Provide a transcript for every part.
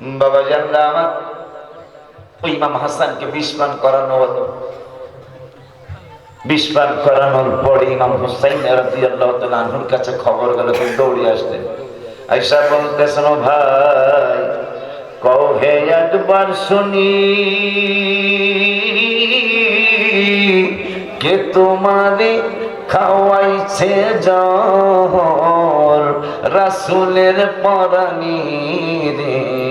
বাবা জানলা আমার। ওই ইমাম হাসানকে বিস্মান করানো হলো। বিস্মান করানোর পরে ইমাম হুসাইন রাদিয়াল্লাহু তাআলা আনহুর কাছে খবর গেল, তিনি দৌড়ে আসলেন। আয়েশা বলতেছেন, ও ভাই কও হে একবার শুনি। কে তোমারে খাওয়াইছে জহর রাসুলের পরানি রে।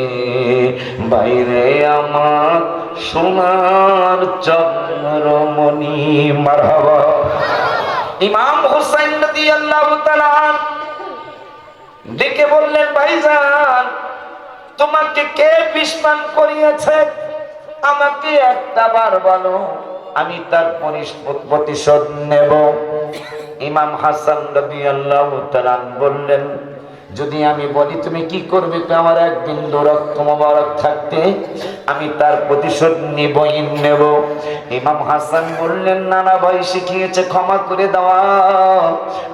বাইরে আমার সোনার চন্দ্রমণি, মারহাবা। ইমাম হুসাইন রাদিয়াল্লাহু তাআলা ডেকে বললেন, ভাইজান, তোমাকে কে বিস্মান করিয়েছে? আমাকে একটা বার বলো, আমি তার প্রতিশোধ নেব। ইমাম হাসান রাদিয়াল্লাহু তাআলা বললেন যদি আমি বলি, তুমি কি করবে? আমার এক বিন্দু রক্ত মোবারক থাকতে আমি তার প্রতিশোধ নিবই, নেব। ইমাম হাসান বললেন, নানা ভাই শিখিয়েছে, ক্ষমা করে দেওয়া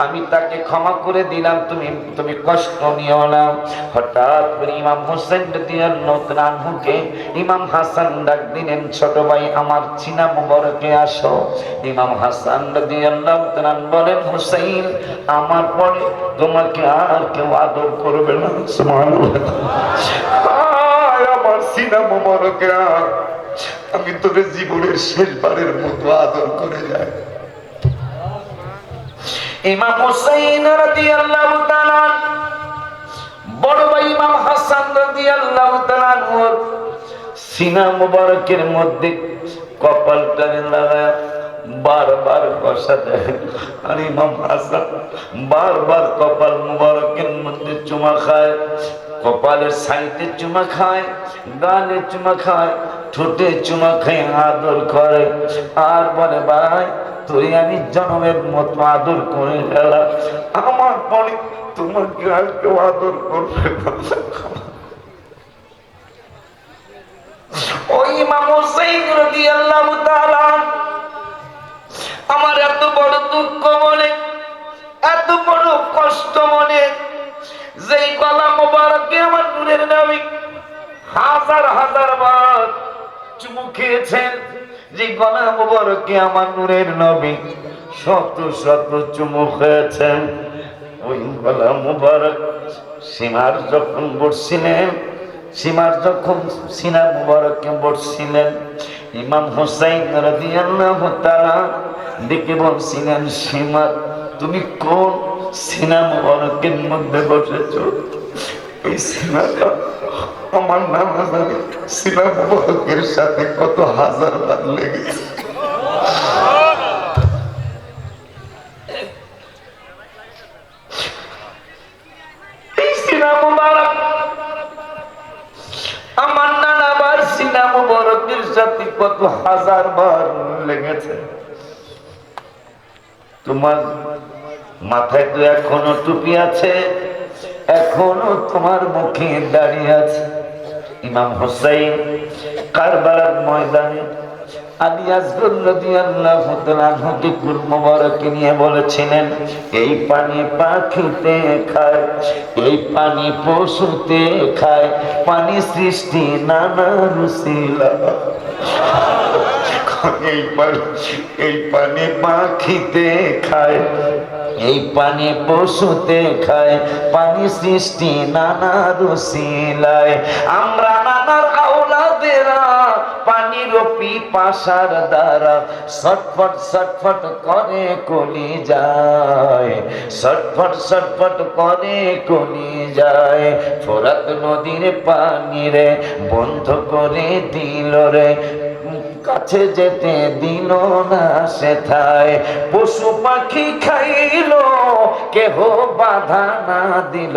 আমি তাকে ক্ষমা করে দিলাম, তুমি তুমি কষ্ট নিও না। হঠাৎ করে ইমাম হোসেন রানহুকে ইমাম হাসান ডাক দিলেন, ছোট ভাই, আমার চিনা মুবারকে আসো। ইমাম হাসান রাদিয়াল্লাহু তাআলা বলেন, হুসাইন, আমার পরে তোমাকে আর কেউ আদর করবে না সিনা আমি তোকে জীবনের শেষবারের মতো আদর করে যাই। ইমাম রাদিয়াল্লাহু তাআলা, বড় ভাই ইমাম হাসান রাদিয়াল্লাহু তাআলা মুবারকের মধ্যে লাগায় বারবার কষা দেয় আর ইমাম হাসান, বারবার কপাল মুবারকের মধ্যে চুমা খায় কপালের সাইতে চুমা খায় গালে চুমা খায়, ঠোঁটে চুমা খায় আদর করে। আর বলে, ভাই, তুই আমি জনমের মতো আদর করে গেলাম। আমার পরে তোমাকে আর কেউ আদর করবে ওই ইমাম হুসাইন রাদিয়াল্লাহু তাআলা আমার এত বড় দুঃখ মনে, এত বড় কষ্ট মনে, যেই গলা মোবারকে আমার নূরের নবী হাজার হাজার বার চুমু খেয়েছেন যে গলা মোবারকে আমার নূরের নবী শত শত চুমু খেয়েছেন, ওই গলা মোবারক সীমার যখন বসছিলেন সীমার যখন সিনা মুবারককে বসছিলেন ইমাম হুসাইন রাদিয়াল্লাহু তাআলা ডেকে বলছিলেন সীমা, তুমি কোন সিনা মুবারকের মধ্যে বসেছো? এই সিনাটা আমার নানা জানে সিনা মুবারকের সাথে কত হাজার বার লেগেছে। আমার নানা বার সিনা মুবারকের সাথে কত হাজার বার লেগেছে। তোমার মাথায় তো এখনও টুপি আছে, এখনও তোমার মুখে দাঁড়িয়ে আছে। ইমাম হোসাইন কারবালার ময়দানে কুল নিয়ে বলেছিলেন, এই পানি খায়, এই পানি পশুতে খায়, পানি সৃষ্টি নানা রুসিলা। এই পানি এই পানি পাখিতে খায়, এই পানি পশুতে খায়, পানি সৃষ্টি নানা রুসিলায় আমরা নানার আওলাদেরা পানির পিপাসার দ্বারা ছটফট ছটফট করে কলি যায়, ছটফট ছটফট করে কলি যায়। ফোরাত নদীর পানি রে বন্ধ করে দিল রে কাছে যেতে দিল না সেথায়। পশু পাখি খাইল, কেহ বাধা না দিল।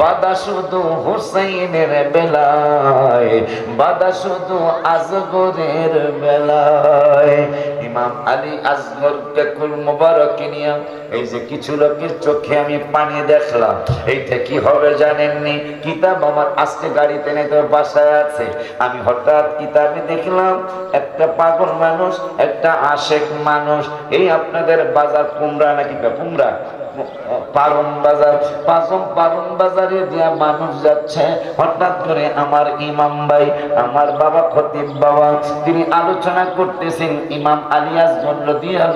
বাধা শুধু হুসাইনের বেলায়, বাধা শুধু আজগরের বেলায়। ইমাম আলী আজমর কেকুল মোবারক নিয়ে এই যে কিছু লোকের চোখে আমি পানি দেখলাম। এইটা কি হবে জানেননি? কিতাব আমার আজকে গাড়িতে নেই তোর বাসায় আছে। আমি হঠাৎ কিতাবে দেখলাম, একটা পাগল মানুষ, একটা আশেক মানুষ। এই আপনাদের বাজার কুমড়া নাকি কুমড়া? পারুন বাজার। পাঁচম পারুন বাজারে দিয়া মানুষ যাচ্ছে। হঠাৎ করে আমার ইমাম ভাই, আমার বাবা খতিব বাবা, তিনি আলোচনা করতেছেন ইমাম আলিয়াস গন্নদিয়ার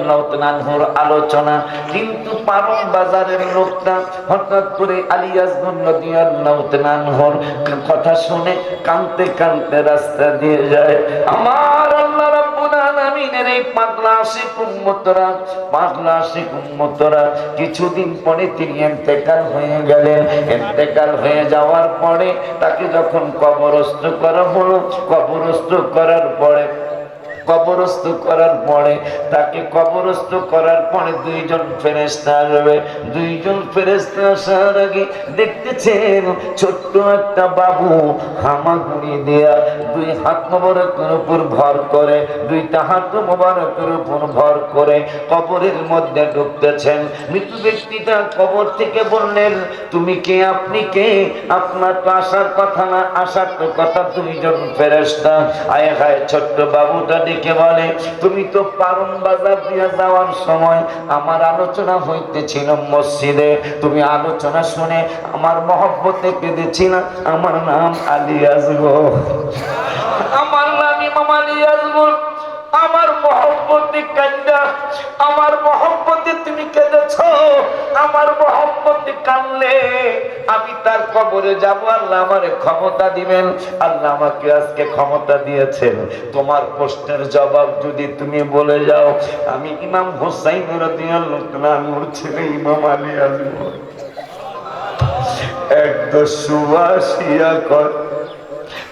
আলোচনা। কিন্তু পারুন বাজারের লোকটা হঠাৎ করে আলিয়াস কথা শুনে রাস্তা দিয়ে যায়। আমার কিছুদিন পরে তিনি ইন্তেকাল হয়ে গেলেন। ইন্তেকাল হয়ে যাওয়ার পরে তাকে যখন কবরস্থ করা হলো, কবরস্থ করার পরে কবরস্থ করার পরে, তাকে কবরস্থ করার পরে দুইজন ফেরেস্তা আসবে। দুইজন ফেরেস্তা আসার আগে দেখতেছেন ছোট্ট একটা বাবু হামাগুড়ি দেয়া দুই হাত মোবারকের উপর ভর করে, দুইটা হাত মোবারকের উপর ভর করে কবরের মধ্যে ঢুকতেছেন। মৃত্যু ব্যক্তিটা কবর থেকে বললেন, তুমি কে? আপনি কে? আপনার তো আসার কথা না, আসার তো কথা দুইজন ফেরেস্তা আয় হায়, ছোট্ট বাবুটা ডেকে বলে, তুমি তো পারুন বাজার দিয়ে যাওয়ার সময় আমার আলোচনা হইতেছিল মসজিদে। তুমি আলোচনা শুনে আমার মহব্বতে কেঁদেছিল আমার নাম আলিয়াজ গো আমার নাম ইমাম আলিয়াজ গো আমার মহব্বতে কান্দা আমার মহব্বতে তুমি কেঁদেছ। আমার মহব্বতে আমি তার কবরে যাব, আল্লাহ আমার ক্ষমতা দিবেন। আল্লাহ আমাকে আজকে ক্ষমতা দিয়েছেন। তোমার প্রশ্নের জবাব যদি তুমি বলে যাও, আমি ইমাম হোসাইন রাদিয়াল্লাহু ছেলে, ইমাম আলী আসব একদম সুবাসিয়া কর।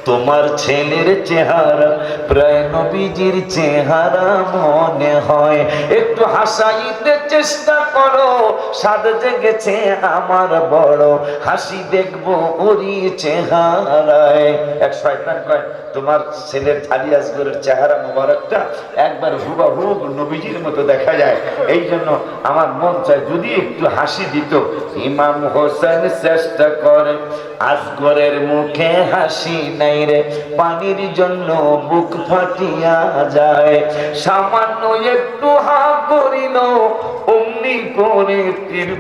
তোমার ছেলের চেহারা, প্রায় নবীজির চেহারা মনে হয়। একটু হাসাইতে চেষ্টা করো সাদ জেগেছে আমার বড়। হাসি দেখব ওরি চেহারায়। এক শয়তান কয়, তোমার ছেলের আলী আসগরের চেহারা মোবারকটা একবার হুবা হুব নবীজির মতো দেখা যায়। এই জন্য আমার মন চায় যদি একটু হাসি দিত। ইমাম হোসেন চেষ্টা করে, আসগরের মুখে হাসি নাই। রে, পানির জন্য বুক ফাটিয়া যায়। সামান্য একটু হা করিল, অমনি করে তীর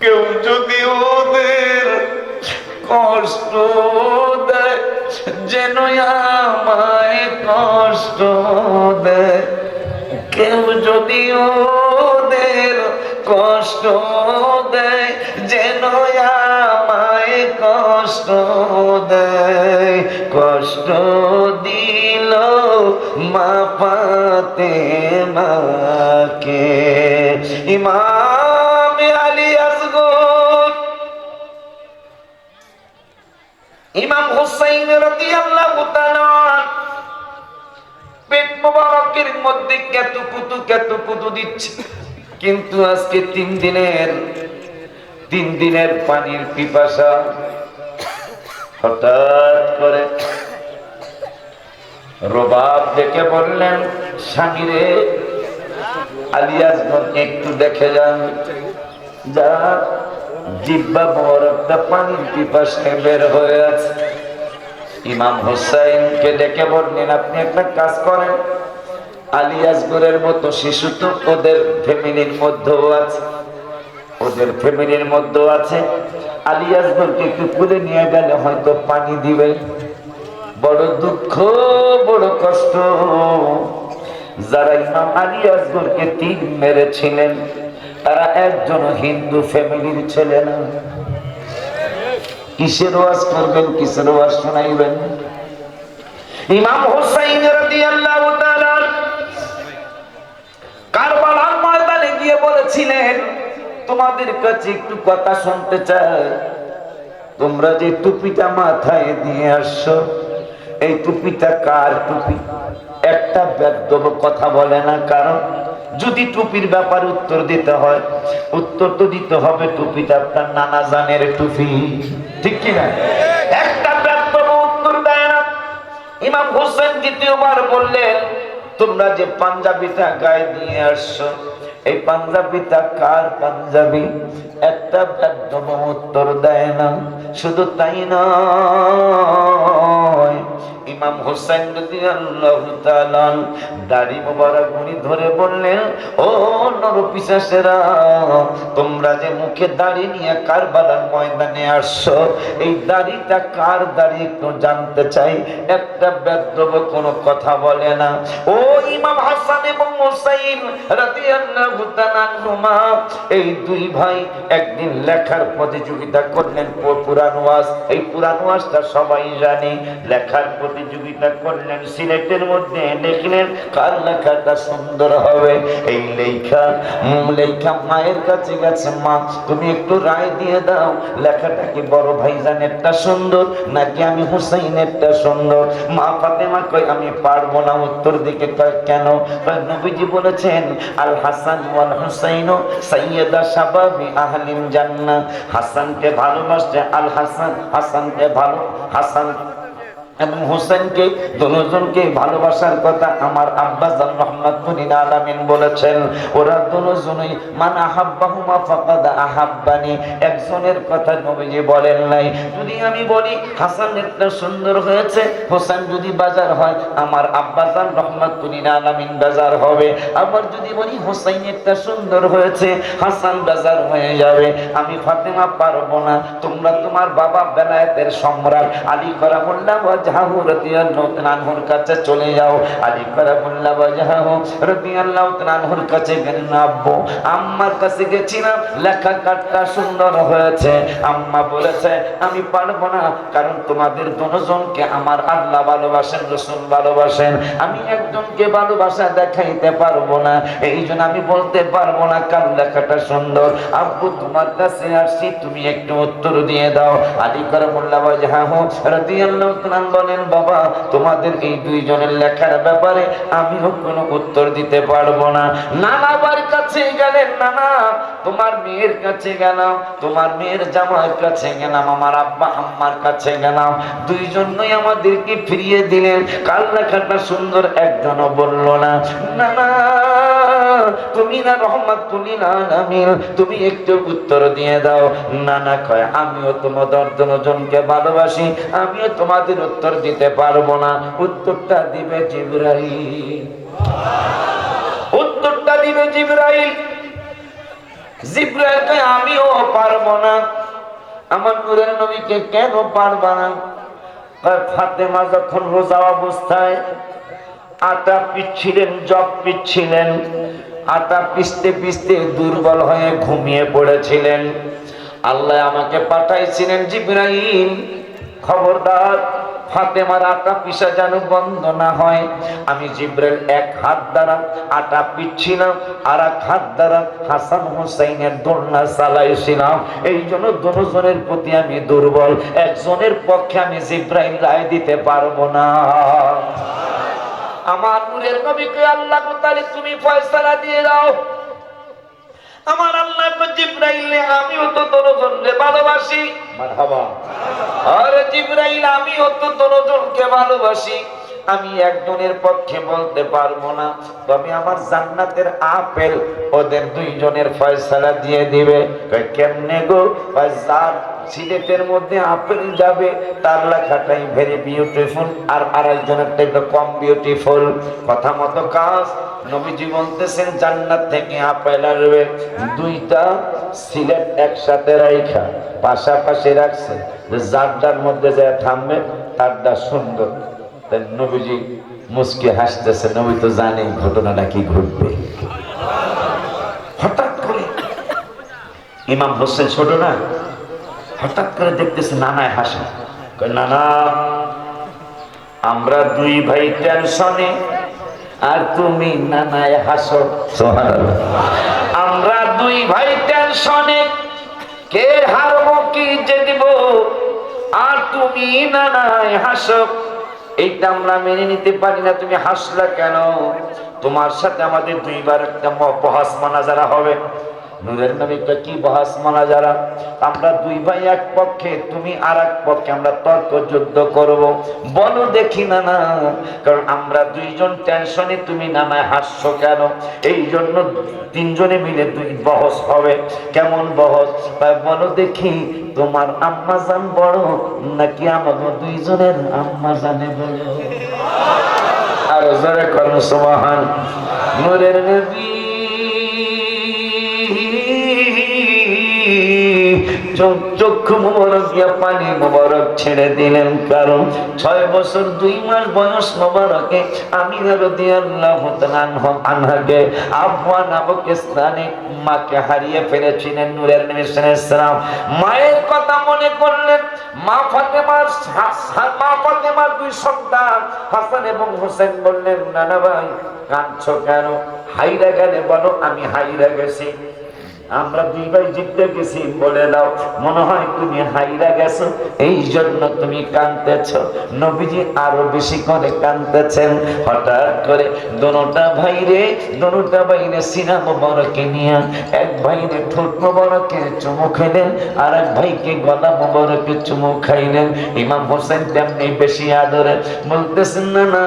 কেউ যদি ওদের কষ্ট দেয়, যেন আমায় কষ্ট দেয় কেউ যদি ওদের কষ্ট দেয়, যেন আমায় কষ্ট দেয়। কষ্ট দিল মা পাতে মাকে। ইমাম আলী আসগর ইমাম হুসাইন রাদিয়াল্লাহু মোবারকের মধ্যে কেতু কুতু দিচ্ছে। কিন্তু আজকে তিন দিনের তিন দিনের পানির পিপাসা হঠাৎ করে রবাব দেখে বললেন স্বামীরে আলিয়াস একটু দেখে যান। যা জিব্বা বরফটা পানির পিপাসায় বের হয়ে আছে। ইমাম হুসাইনকে ডেকে বললেন, আপনি একটা কাজ করেন। আলী আসগরের মতো শিশু তো ওদের ফ্যামিলির মধ্যেও আছে। ওদের ফ্যামিলির মধ্যেও আছে। আলী আসগরকে একটু তুলে নিয়ে গেলে হয়তো পানি দিবে। বড় দুঃখ, বড় কষ্ট। যারা ইমাম আলী আসগরকে তীর মেরেছিলেন, তারা একজন হিন্দু ফ্যামিলির ছেলে না। কিসের ওয়াজ করবেন, কিসের ওয়াজ শোনাইবেন? ইমাম হোসাইন রাদিয়াল্লাহু তাআলা কারবালার ময়দানে গিয়ে বলেছিলেন, তোমাদের কাছে একটু কথা শুনতে চাই। তোমরা যে টুপিটা মাথায় দিয়ে আসছো, এই টুপিটা কার টুপি? একটা বেদব কথা বলে না কারণ যদি টুপির ব্যাপারে উত্তর দিতে হয়, উত্তর তো দিতে হবে টুপিটা আপনার নানা জানের টুপি। ঠিক কি না? একটা উত্তর দেয় না। ইমাম হোসেন দ্বিতীয়বার বললেন, তোমরা যে পাঞ্জাবিটা গায়ে দিয়ে আসছো, এই পাঞ্জাবিটা কার পাঞ্জাবি? একটা বেদম উত্তর দেয় না। শুধু তাই নয় ইমাম হোসেন দাড়ি মোবারক উনি ধরে বললেন, ও নরপিশাচেরা তোমরা যে মুখে দাড়ি নিয়ে কারবালার ময়দানে আসছো, এই দাড়িটা কার দাড়ি একটু জানতে চাই? একটা বেদ্যব কোনো কথা বলে না। ও ইমাম হাসান এবং হুসাইন রাদিয়াল্লাহু তাআলা এই দুই ভাই একদিন লেখার প্রতিযোগিতা করলেন পুরান ওয়াজ। এই পুরান ওয়াজটা সবাই জানে, লেখার প্রতিযোগিতা করলেন, সিলেটের মধ্যে লিখলেন কার লেখাটা সুন্দর হবে। এই লেখা লেখা মায়ের কাছে গেছে, মা, তুমি একটু রায় দিয়ে দাও, লেখাটা কি বড় ভাইজানেরটা সুন্দর, নাকি আমি হুসাইনেরটা সুন্দর? মা ফাতেমা কই আমি পারব না। উত্তর দিকে কয়, কেন? নবীজি বলেছেন, আল হাসান ওয়াল হুসাইন সাইয়্যিদা শাবাবি আহলিল জান্নাহ। হাসানকে ভালোবাসতে আল হাসান, হাসানকে ভালো, হাসান। এবং হোসেনকে, দুজনকে ভালোবাসার কথা আমার আব্বাজান রহমাতুল্লিল আলামিন বলেছেন। ওরা দুজনই, মান আহাব্বাহুমা ফাকাদ আহাব্বানি। একজনের কথা নবীজি বলেন নাই। যদি আমি বলি হাসানেরটা সুন্দর হয়েছে, হোসেন যদি বাজার হয়, আমার আব্বাজান রহমাতুল্লিল আলামিন বাজার হবে। আবার যদি বলি হোসাইনেরটা সুন্দর হয়েছে, হাসান বাজার হয়ে যাবে। আমি ফাতেমা পারব না। তোমরা তোমার বাবা বেলায়েতের সম্রাট। আলী করামুল্লাহ ওয়াজহাহু রাদিয়াল্লাহু তাআলা আনহুর কাছে চলে যাও আলী করামুল্লাহ ওয়াজহাহু রাদিয়াল্লাহু তাআলা আনহুর কাছে গেলেন আব্বু আম্মার কাছে গেছিলাম লেখা কাটটা সুন্দর হয়েছে আম্মা বলেছে আমি পারব না কারণ তোমাদের দুজনকে আমার আল্লাহ ভালোবাসেন রসুল ভালোবাসেন আমি একজনকে ভালোবাসা দেখাইতে পারব না এই জন্য আমি বলতে পারব না কার লেখাটা সুন্দর আব্বু তোমার কাছে আসছি তুমি একটু উত্তর দিয়ে দাও আলী করে মোল্লা বাজহাহু রাদিয়াল্লাহু তাআলা বলেন, বাবা, তোমাদের এই দুইজনের লেখার ব্যাপারে আমিও কোনো উত্তর দিতে পারব না। নানা বাড়ির কাছে গেলেন, নানা, তোমার মেয়ের কাছে গেলাম, তোমার মেয়ের জামাইয়ের কাছে গেলাম, আমার আব্বা আম্মার কাছে গেলাম। দুইজনই আমাদেরকে ফিরিয়ে দিলেন। কাল লেখাটা সুন্দর একজনও বলল না। না না তুমি না তুমি একটু উত্তর দিয়ে দাও। না না, কয়, আমিও তোমাদের ভালোবাসি, আমিও তোমাদের উত্তর দিতে পারব না। উত্তরটা দিবে উত্তরটা দিবে আমিও পারব না। আমার নূরের নবীকে কেন পারবা না? ফাতেমা যখন রোজা অবস্থায় আটা পিচ্ছিলেন জব পিচ্ছিলেন। আটা পিছতে পিছতে দুর্বল হয়ে ঘুমিয়ে পড়েছিলেন। আল্লাহ আমাকে পাঠাইছিলেন জিব্রাইল। খবরদার, ফাতেমার আটা পিসা যেন বন্ধ না হয়। আমি জিব্রাইল এক হাত দ্বারা আটা পিচ্ছিলাম আর এক হাত দ্বারা হাসান হুসাইনের দোলনা চালাইছিলাম। এই জন্য দুজনের প্রতি আমি দুর্বল, একজনের পক্ষে আমি জিব্রাইল রায় দিতে পারব না। আমার নূরের নবীকে আল্লাহ তাআলা তুমি ফয়সালা দিয়ে দাও। আমার আল্লাহ জিব্রাইল আমিও তো দনজনকে ভালোবাসি। আরে জিব্রাইল আমিও তো দনজনকে ভালোবাসি। আমি একজনের পক্ষে বলতে পারব না তবে আমার জান্নাতের আপেল ওদের দুইজনের ফয়সালা দিয়ে দিবে। কেমনে গো? সিলেটের মধ্যে আপেল যাবে, তার লেখাটাই ভেরি বিউটিফুল, আর আরেকজনেরটা একটু কম বিউটিফুল। কথা মতো কাজ, নবীজি বলতেছেন, জান্নাত থেকে আপেল আসবে দুইটা সিলেট একসাথে রাইখা, পাশাপাশি রাখছে। যে যার যার মধ্যে যা থামবে, তারটা সুন্দর। তাই নবীজি মুসকে হাসতেছে, নবী তো জানে ঘটনাটা কি ঘটবে। হঠাৎ করে ইমাম হোসেন ছোট না? হঠাৎ করে দেখতেছে নানায় হাসে। নানা আমরা দুই ভাই টেনশনে আর তুমি নানায় হাসো। আমরা দুই ভাই টেনশনে কে হারবো কি যে জিতব আর তুমি নানায় হাসো। এইটা আমরা মেনে নিতে পারি না তুমি হাসলা কেন? তোমার সাথে আমাদের দুইবার একটা ম- মানা যারা হবে নূরের নবীকে কি বহাস মানাজারা আমরা দুই ভাই এক পক্ষে, তুমি আর এক পক্ষে আমরা তর্ক যুদ্ধ করব। বলো দেখি না না, কারণ আমরা দুইজন টেনশনে, তুমি নানায় হাসছো কেন? এই জন্য তিনজনে মিলে দুই বহস হবে। কেমন বহস? বলো দেখি, তোমার আম্মা জান বড়, নাকি আমাকে দুইজনের আম্মা জানে বড়? আর জোরে করুন, সুবহান। নূরের নবী চক্ষু মোবারক দিয়া পানি মোবারক ছেড়ে দিলেন। কারণ ছয় বছর, দুই মাস বয়স মোবারকে আমি রাদিয়াল্লাহু তাআলা আনহাকে আফওয়া নামক মাকে হারিয়ে ফেলেছিলেন নূরের সাল্লাম। মায়ের কথা মনে করলেন, মা ফাতেমার মা ফাতেমার দুই সন্তান হাসান এবং হোসেন বললেন, নানা ভাই, কাঁদছো কেন? হাইরা গেলে বলো, আমি হাইরা গেছি। আমরা দুই ভাই জিততে গেছি, বলে দাও। মনে হয় তুমি হাইরা গেছো। এই জন্য তুমি কাঁদতেছ। নবীজি আরও বেশি করে কাঁদতেছেন। হঠাৎ করে দোনোটা ভাইরে দোনোটা ভাইরে সিনা মোবারকে নিয়ে এক ভাইরে ঠোঁট মোবারকে চুমু খাইলেন আর এক ভাইকে গলা মোবারকে চুমু খাইলেন। ইমাম হোসেন তেমনি বেশি আদরে বলতেছেন, না না,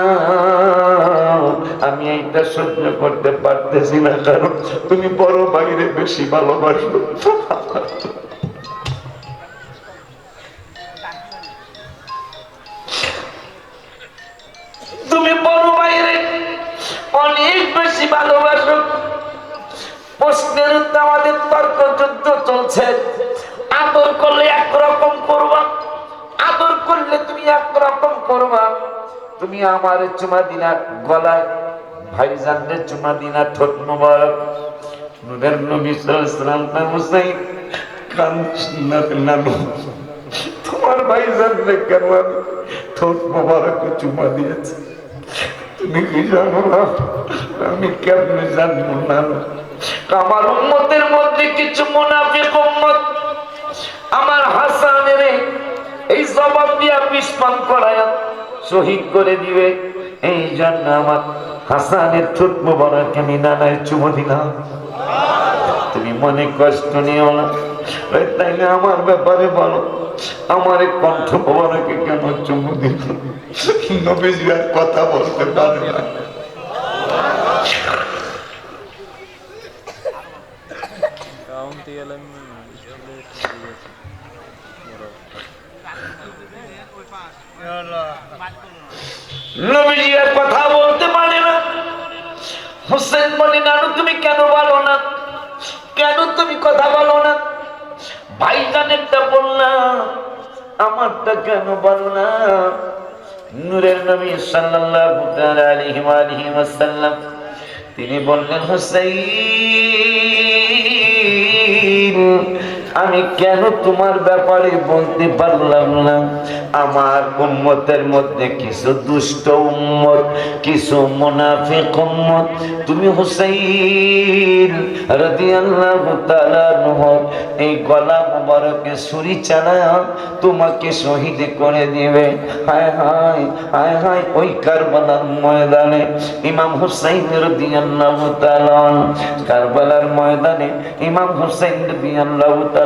আমি এইটা সহ্য করতে পারতেছি না কারণ তুমি বড় বাইরে বেশি ভালোবাসো। তুমি বড় বাইরে অনেক বেশি ভালোবাসো। প্রশ্নের আমাদের তর্ক যুদ্ধ চলছে। আদর করলে একরকম করবা। আদর করলে তুমি একরকম করবা। তুমি আমার চুমা দিনা গলায়, ভাইজানদের চুমা দিনা ঠোঁট মোবারক। তোমার ভাইজানদের কেন আমি ঠোঁট মোবারক চুমা দিয়েছি তুমি কি জানো না আমি জানব আমার উম্মতের মধ্যে কিছু মুনাফিক উম্মত আমার হাসানের এই জবাব দিয়া বিস্পান করায়া শহীদ করে দিবে এই জন্য আমার হাসানের ছোট মোবারক আমি নানায় চুমো দিলাম তুমি মনে কষ্ট নিও না। তাইলে আমার ব্যাপারে বলো। আমার এই কণ্ঠ মোবারকে কেন চুমু দিল? নবীজি কথা বলতে পারে না। কথা হোসেন বলে, নানু, তুমি কেন বলো না? কেন তুমি কথা বলো না? ভাই ভাইজানেরটা বললাম, আমারটা কেন বলো না? নূরের নবী সাল্লাল্লাহু আলাইহি ওয়া আলিহি ওয়াসাল্লাম তিনি বললেন, হুসাইন আমি কেন তোমার ব্যাপারে বলতে পারলাম না? আমার উম্মতের মধ্যে কিছু দুষ্ট উম্মত, কিছু মুনাফিক উম্মত। তুমি হুসাইন রাদিয়াল্লাহু তাআলা এই গলা মোবারকে ছুরি চালায়া তোমাকে শহীদ করে দিবে। হায় হায় হায় হায়, ওই কারবালার ময়দানে। ইমাম হুসাইন রাদিয়াল্লাহু তাআলা কারবালার ময়দানে ইমাম হুসাইন রাদিয়াল্লাহু তাআলা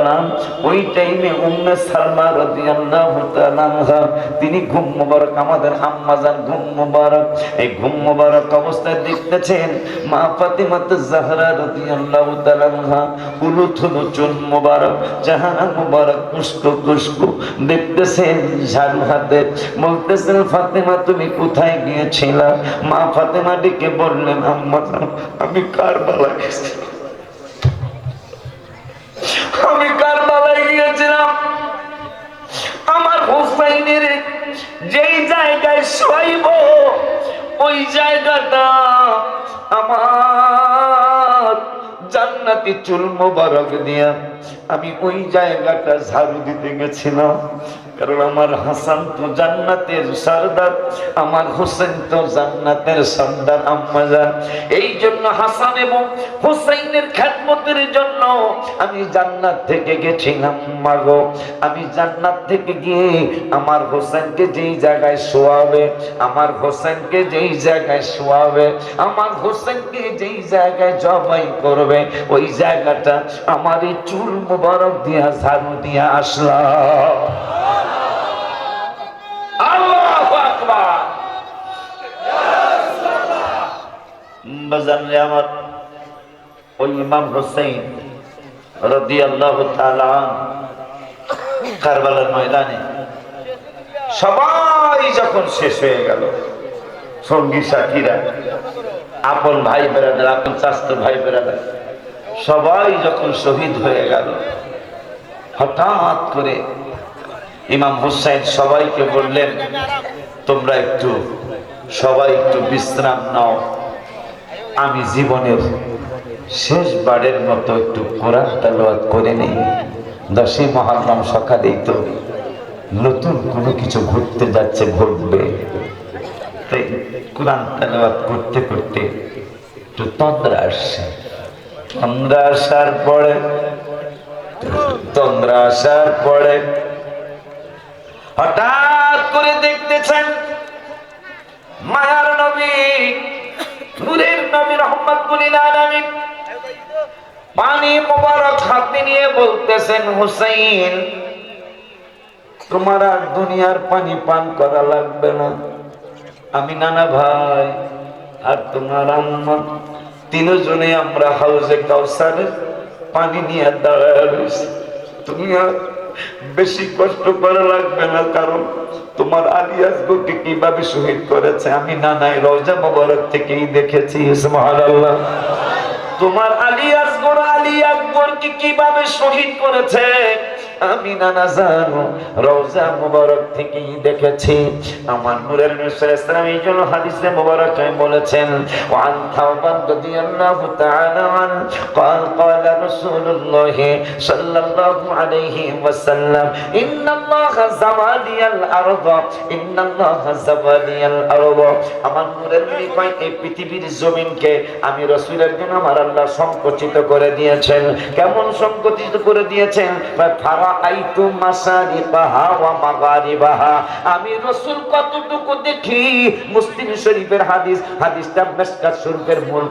তিনি ঘুম মোবারক, আমাদের আম্মা জান ঘুম মোবারক। এই ঘুম মোবারক অবস্থায় দেখতেছেন মা ফাতিমা জাহরা রাদিয়াল্লাহু তাআলা আনহা উলুথুলু চুল মোবারক, জাহানা মোবারক পুষ্প পুষ্প দেখতেছেন ঝাড়ু হাতে। বলতেছেন, ফাতেমা, তুমি কোথায় গিয়েছিলা? মা ফাতেমা ডেকে বললেন আমি কারবালা আমি কারবালায় গিয়েছিলাম আমার হুসাইনের যেই জায়গায় শোয়াইব, ওই জায়গাটা আমার। জান্নাতি চুল মোবারক দিয়া আমি ওই জায়গাটা ঝাড়ু দিতে গেছিলাম। কারণ আমার হাসান তো জান্নাতের সর্দার, আমার হোসেন তো জান্নাতের সর্দার আম্মাজান এই জন্য হাসান এবং হোসেনের খ্যাতমতের জন্য আমি জান্নাত থেকে গেছিলাম মাগো আমি জান্নাত থেকে গিয়ে আমার হোসেনকে যেই জায়গায় শোয়াবে, আমার হোসেনকে যেই জায়গায় শোয়াবে, আমার হোসেনকে যেই জায়গায় জবাই করবে, ওই জায়গাটা আমার এই চুল মুবারক দিয়া ঝাড়ু দিয়া আসলাম। আমার ওই ইমাম হোসেন রাদিয়াল্লাহু তাআলা কারবালার ময়দানে। সবাই যখন শেষ হয়ে গেল, সঙ্গী সাথীরা, আপন ভাই বেড়াদার আপন চাস্ত ভাই বেড়াদার সবাই যখন শহীদ হয়ে গেল, হঠাৎ করে ইমাম হুসাইন সবাইকে বললেন, তোমরা একটু, সবাই একটু বিশ্রাম নাও। আমি জীবনের শেষবারের মতো একটু কোরআন তালাওয়াত করে নেই। দশই মহারম সকালেই তো নতুন কোনো কিছু ঘুরতে যাচ্ছে ঘটবে তাই কোরআন তালাওয়াত করতে করতে একটু তন্দ্রা আসছে। তন্দ্রা আসার পরে, তন্দ্রা আসার পরে হঠাৎ করে দেখতেছেন মায়ার নবী নূরের নবী রহমতুল আলামিন। পানি মোবারক হাতে নিয়ে বলতেছেন, হুসাইন, তোমার আর দুনিয়ার পানি পান করা লাগবে না। আমি নানা ভাই আর তোমার আম্মা, তিনজনে আমরা হাউজে কাউসারে পানি নিয়ে দাঁড়ায় তুমি আর বেশি কষ্ট করা লাগবে না, কারণ তোমার আলিয়াস গোকে কীভাবে শহীদ করেছে? আমি নানাই রওজা মোবারক থেকেই দেখেছি তোমার আলিয়াস গোরা আলী আকবরকে কীভাবে শহীদ করেছে? আমি নানা জানো রওজা মুবারক থেকেই দেখেছি আমার নূরের নূর ইসলাম এই জন্য হাদিসে মুবারকে বলেছেন ওয়ান থাওবান রাদিয়াল্লাহু তাআলা আন قال قال رسول الله صلى الله عليه وسلم ان الله زوالي الارض ان الله زوالي الارض আমার নূরের নবী কয় এই পৃথিবীর জমিনকে আমি রাসূলের জন্য আমার আল্লাহ সংকুচিত করে দিয়েছেন কেমন সংকুচিত করে দিয়েছেন ফারা আইতু মাসারিবাহা ওয়া মাগারিবাহা। আমি রাসূল কতটুকু দেখি? মুসলিম শরীফের হাদিস, হাদিসটা শরীফের মূল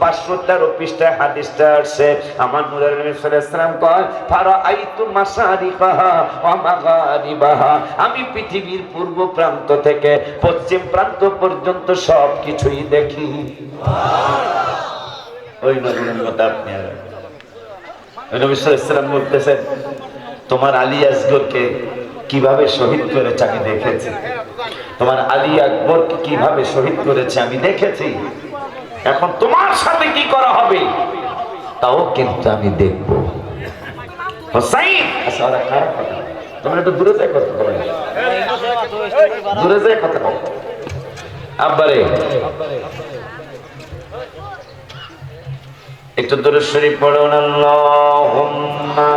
513 পৃষ্ঠায় হাদিসটা আছে আমার নবী সাল্লাল্লাহু কয় ফারা আইতু মাসারিবাহা ওয়া মাগারিবাহা। আমি পৃথিবীর পূর্ব প্রান্ত থেকে পশ্চিম প্রান্ত পর্যন্ত সব কিছুই দেখি। ওই নবীর মতো আপনি। নবী সাল্লাল্লাহু আলাইহি বলতেছেন তোমার আলী আসগরকে কীভাবে শহীদ করেছে আমি দেখেছি। তোমার আলী আকবরকে কীভাবে শহীদ করেছে আমি দেখেছি। এখন তোমার সাথে কি করা হবে, তাও কিন্তু আমি দেখব। আচ্ছা তোমরা একটু দূরে কথা দূরে শরীফ পড়ুন। আল্লাহুম্মা